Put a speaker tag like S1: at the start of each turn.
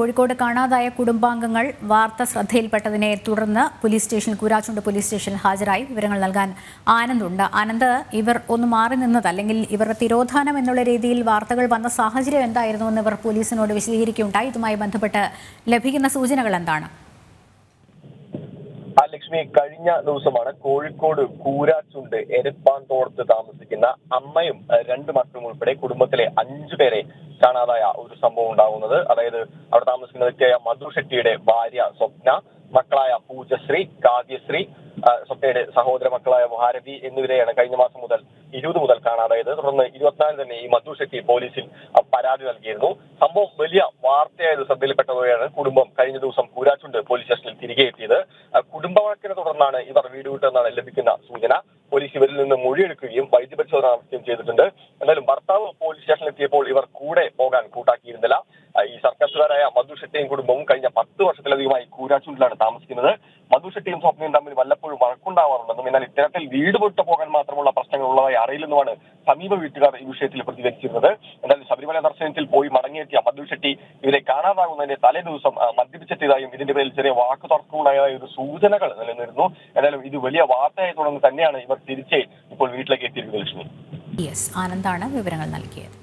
S1: കോഴിക്കോട് കാണാതായ കുടുംബാംഗങ്ങൾ വാർത്ത ശ്രദ്ധയിൽപ്പെട്ടതിനെ തുടർന്ന് പോലീസ് സ്റ്റേഷനിൽ കൂരാച്ചുണ്ട് പോലീസ് സ്റ്റേഷനിൽ ഹാജരായി. വിവരങ്ങൾ നൽകാൻ ആനന്ദുണ്ട് ആനന്ദ് ഇവർ ഒന്ന് മാറി നിന്നത് അല്ലെങ്കിൽ ഇവരുടെ തിരോധാനം എന്നുള്ള രീതിയിൽ വാർത്തകൾ വന്ന സാഹചര്യം എന്തായിരുന്നു എന്ന് ഇവർ പോലീസിനോട് വിശദീകരിക്കുകയുണ്ടായി. ഇതുമായി ബന്ധപ്പെട്ട് ലഭിക്കുന്ന സൂചനകൾ എന്താണ്?
S2: ലക്ഷ്മി കഴിഞ്ഞ ദിവസമാണ് കോഴിക്കോട് കൂരാച്ചുണ്ട് എരപ്പാൻ തോടത്ത് താമസിക്കുന്ന അമ്മയും രണ്ട് മക്കളും ഉൾപ്പെടെ കുടുംബത്തിലെ അഞ്ചു പേരെ കാണാതായ ഒരു സംഭവം ഉണ്ടാകുന്നത്. അതായത് അവിടെ താമസിക്കുന്ന വ്യക്തിയായ മധു ഷെട്ടിയുടെ ഭാര്യ സ്വപ്ന മക്കളായ പൂജശ്രീ കാവ്യശ്രീ സ്വപ്നയുടെ സഹോദര മക്കളായ ഭാരതി എന്നിവരെയാണ് കഴിഞ്ഞ മാസം മുതൽ ഇരുപത് മുതൽ കാണാതായത്. തുടർന്ന് ഇരുപത്തിനാല് തന്നെ ഈ മധു ഷെട്ടി പോലീസിൽ പരാതി നൽകിയിരുന്നു. സംഭവം വലിയ വാർത്തയായത് ശ്രദ്ധയിൽപ്പെട്ടതോടെയാണ് കുടുംബം കഴിഞ്ഞ ദിവസം കൂരാച്ചുണ്ട് പോലീസ് സ്റ്റേഷനിൽ തിരികെ എത്തിയത്. ആ, കുടുംബ വഴക്കിനെ തുടർന്നാണ് ഇവർ വീട് വിട്ടെന്നാണ് ലഭിക്കുന്ന സൂചന. പോലീസ് ഇവരിൽ നിന്ന് മൊഴിയെടുക്കുകയും വൈദ്യപരിശോധന നടത്തുകയും ചെയ്തിട്ടുണ്ട്. എന്നാലും ഭർത്താവ് പോലീസ് സ്റ്റേഷനിൽ എത്തിയപ്പോൾ ഇവർ കൂടെ പോകാൻ കൂട്ടാക്കിയിരുന്നില്ല. ഈ സർക്കാരുകാരായ മധു ഷെട്ടിയും കുടുംബവും കഴിഞ്ഞ പത്ത് വർഷത്തിലധികമായി കൂരാച്ചുണ്ടിലാണ് താമസിക്കുന്നത്. ഷെട്ടിയും സ്വപ്നയും തമ്മിൽ വല്ലപ്പോഴും വഴക്കുണ്ടാവാറുണ്ടെന്നും എന്നാൽ ഇത്തരത്തിൽ വീട് വിട്ടു പോകാൻ മാത്രമുള്ള പ്രശ്നങ്ങൾ ഉള്ളതായി അറിയില്ലെന്നുമാണ് സമീപ വീട്ടുകാർ ഈ വിഷയത്തിൽ പ്രതികരിച്ചിരുന്നത്. എന്നാൽ ശബരിമല ദർശനത്തിൽ പോയി മടങ്ങിയെത്തിയ മധു ഷെട്ടി ഇവരെ കാണാതാകുന്നതിന്റെ തലേ ദിവസം മദ്യപിച്ചെത്തിയതായും ഇതിന്റെ പേരിൽ ചെറിയ വാക്ക് തർക്കമുണ്ടായതായ ഒരു സൂചനകൾ നിലനിന്നിരുന്നു. എന്നാലും ഇത് വലിയ വാർത്തയായി തുടർന്ന് തന്നെയാണ് ഇവർ തിരിച്ച് ഇപ്പോൾ വീട്ടിലേക്ക് എത്തിയിരിക്കുന്നത് ലക്ഷ്മി.
S1: യെസ് ആനന്ദാണ് വിവരങ്ങൾ നൽകിയത്.